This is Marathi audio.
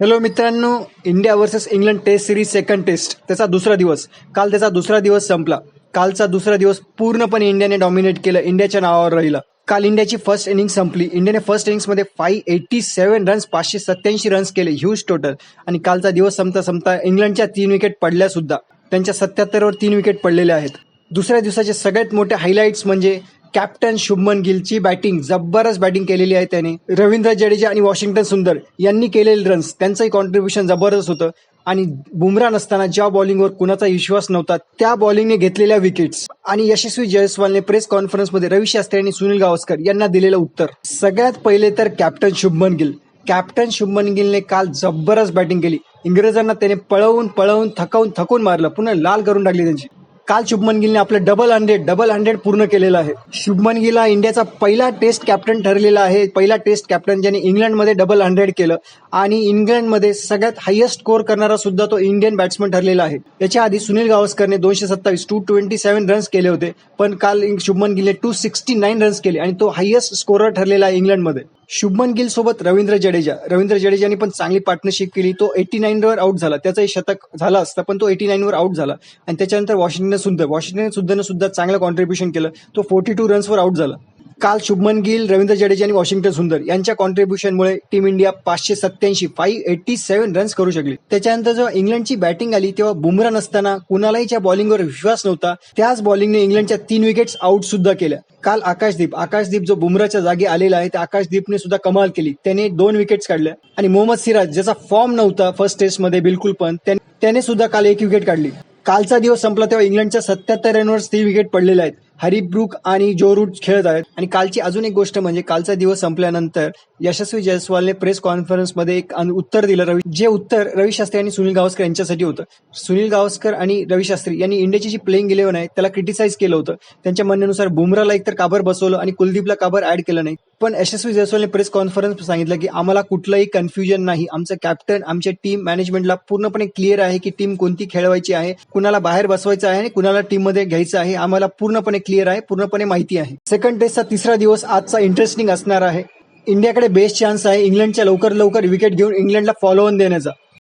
हॅलो मित्रांनो. India versus England test series second test त्याचा दुसरा दिवस. काल त्याचा दुसरा दिवस संपला. कालचा दुसरा दिवस पूर्णपणे इंडियाने डॉमिनेट केलं. इंडियाच्या नावावर राहिलं. काल इंडियाची फर्स्ट इनिंग संपली. इंडियाने फर्स्ट इनिंगमध्ये फाईव्ह एटी सेव्हन रन्स पाचशे सत्याऐंशी रन्स केले. ह्यूज टोटल आणि कालचा दिवस संपता संपता इंग्लंडच्या तीन विकेट पडल्या सुद्धा. त्यांच्या सत्याहत्तरवर तीन विकेट पडलेल्या आहेत. दुसऱ्या दिवसाचे सगळ्यात मोठे हायलाईट्स म्हणजे कॅप्टन शुभमन गिलची बॅटिंग जबरदस्त बॅटिंग केलेली आहे त्याने. रवींद्र जडेजा आणि वॉशिंग्टन सुंदर यांनी केलेले रन्स त्यांचंही कॉन्ट्रीब्युशन जबरदस्त होतं. आणि बुमरा नसताना ज्या बॉलिंगवर कुणाचा विश्वास नव्हता त्या बॉलिंगने घेतलेल्या विकेट्स आणि यशस्वी जयस्वालने प्रेस कॉन्फरन्समध्ये रवी शास्त्री आणि सुनील गावस्कर यांना दिलेलं उत्तर. सगळ्यात पहिले तर कॅप्टन शुभमन गिल. कॅप्टन शुभमन गिलने काल जबरदस्त बॅटिंग केली. इंग्रजांना त्याने पळवून पळवून थकवून थकवून मारलं. पुन्हा लाल करून टाकली त्यांची. काल शुभमन गिलने आपलं डबल हंड्रेड डबल हंड्रेड पूर्ण केलेलं आहे. शुभमन गिल हा इंडियाचा पहिला टेस्ट कॅप्टन ठरलेला आहे. पहिला टेस्ट कॅप्टन ज्याने इंग्लंडमध्ये डबल हंड्रेड केलं. आणि इंग्लंडमध्ये सगळ्यात हायेस्ट स्कोर करणारा सुद्धा तो इंडियन बॅट्समन ठरलेला आहे. त्याच्या आधी सुनील गावस्करने दोनशे सत्तावीस टू ट्वेंटी सेव्हन रन्स केले होते. पण काल शुभमन गिलने टू सिक्स्टी नाईन रन्स केले आणि तो हायेस्ट स्कोरर ठरलेला आहे इंग्लंडमध्ये. शुभमन गिल सोबत रवींद्र जडेजा. रवींद्र जडेजाने पण चांगली पार्टनरशिप केली. तो एटी वर आउट झाला. त्याचंही शतक झाला असतं पण तो एटी वर आउट झाला. आणि त्याच्यानंतर वॉशिंग्टन सुद्धा वॉशिंग्टन सुद्धा सुद्धा चांगलं कॉन्ट्रीब्युशन केलं. तो फोर्टी टू रन्सवर आउट झाला. काल शुभमन गिल रवींद्र जडेजा आणि वॉशिंग्टन सुंदर यांच्या कॉन्ट्रीब्युशनमुळे टीम इंडिया पाचशे सत्याऐंशी फाईव्ह एट्टी सेव्हन रन्स करू शकली. त्याच्यानंतर जेव्हा इंग्लंडची बॅटिंग आली तेव्हा बुमरा नसताना कुणालाही त्या बॉलिंगवर विश्वास नव्हता. त्याच बॉलिंगने इंग्लंडच्या तीन विकेट्स आउट सुद्धा केल्या. काल आकाशदीप आकाशदीप जो बुमराच्या जागी आलेला आहे त्या आकाशदीपने सुद्धा कमाल केली. त्याने दोन विकेट्स काढल्या. आणि मोहम्मद सिराज ज्याचा फॉर्म नव्हता फर्स्ट टेस्टमध्ये बिलकुल पण त्याने सुद्धा काल एक विकेट काढली. कालचा दिवस संपला तेव्हा इंग्लंडच्या सत्याहत्तर रनवर तीन विकेट पडलेल्या आहेत. हरी ब्रुक आणि जो रूट खेळत आहेत. आणि कालची अजून एक गोष्ट म्हणजे कालचा दिवस संपल्यानंतर यशस्वी जयस्वालने प्रेस कॉन्फरन्समध्ये एक उत्तर दिलं रवी जे उत्तर रवी शास्त्री आणि सुनील गावस्कर यांच्यासाठी होतं. सुनील गावस्कर आणि रवी शास्त्री यांनी इंडियाची जी प्लेइंग इलेव्हन आहे त्याला क्रिटिसाइज केलं होतं. त्यांच्या म्हणण्यानुसार बुमराला एकतर काबर बसवलं आणि कुलदीपला काबर ऍड केलं नाही. पण यशस्वी जयस्वालने प्रेस कॉन्फरन्स सांगितलं की आम्हाला कुठलंही कन्फ्युजन नाही. आमचं कॅप्टन आमच्या टीम मॅनेजमेंटला पूर्णपणे क्लिअर आहे की टीम कोणती खेळवायची आहे कुणाला बाहेर बसवायचं आहे आणि कुणाला टीममध्ये घ्यायचं आहे आम्हाला पूर्णपणे क्लिअर आहे पूर्णपणे माहिती आहे. सेकंड टेस्टचा तिसरा दिवस आजचा इंटरेस्टिंग असणार आहे. इंडियाकडे बेस्ट चान्स आहे. इंग्लंडच्या लवकर लवकर विकेट घेऊन इंग्लंडला फॉलो ऑन देण्याचा.